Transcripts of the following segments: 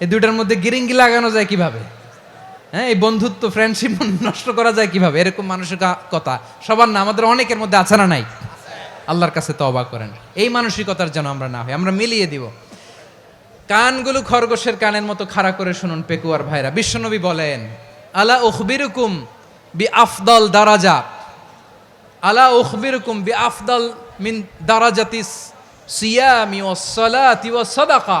এই দুইটার মধ্যে গিরিঙ্গি লাগানো যায় কীভাবে? হ্যাঁ এই বন্ধুত্ব ফ্রেন্ডশিপ নষ্ট করা যায় কীভাবে? এরকম মানুষের কথা। সবার না, আমাদের অনেকের মধ্যে আছে না নাই? আল্লাহর কাছে তো অবাক করেন। এই মানসিকতার যেন আমরা না হই, আমরা মিলিয়ে দিব। কানগুলো খরগোশের কানের মতো খাড়া করে শুনুন, পেকুয়ার ভাইরা। বিশ্বনবী বলেন, আলা উখবিরুকুম বি আফদল দারাজা। আলা উখবিরুকুম বি আফদল মিন দারাজাতি সিয়ামি ও সালাতি ও সাদাকা।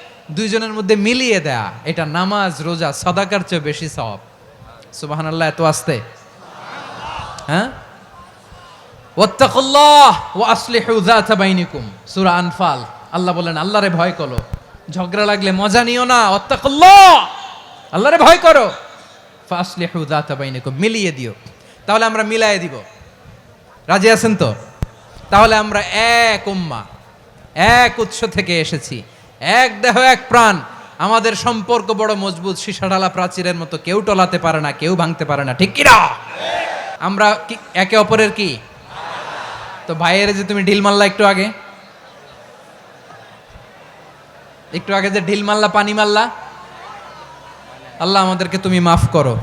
দুইজনের মধ্যে মিলিয়ে দেয়া, এটা নামাজ, রোজা, সদাকার চেয়ে বেশি সওয়াব। সুবহানাল্লাহ, এত আসতে। হ্যাঁ? ওয়াত্তাকুল্লাহ ওয়া আসলিহু যাতা বাইনিকুম, সূরা আনফাল। আল্লাহ বলেন, আল্লাহরে ভয় করো। ঝগড়া লাগলে মজা নিও না, ওয়াত্তাকুল্লাহ। আল্লাহরে ভয় করো। ফাসলিহু যাতা বাইনিকুম, মিলিয়ে দিও। তাহলে আমরা মিলায়ে দিব। রাজি আছেন তো? তাহলে আমরা এক উম্মা, এক উৎস থেকে এসেছি। এক দেহ, এক প্রাণ। আমাদের সম্পর্ক বড় মজবুত সীসাডালা প্রাচীরের মতো কেউ টলাতে পারে না, কেউ ভাঙতে পারে না। ঠিক কিনা? আমরা কি, একে অপরের কি? তো ভাইয়ের যে তুমি ঢিল মারলা একটু আগে। একটু আগে যে ঢিল মারলা, পানি মারলা। আল্লাহ আমাদেরকে তুমি মাফ করো।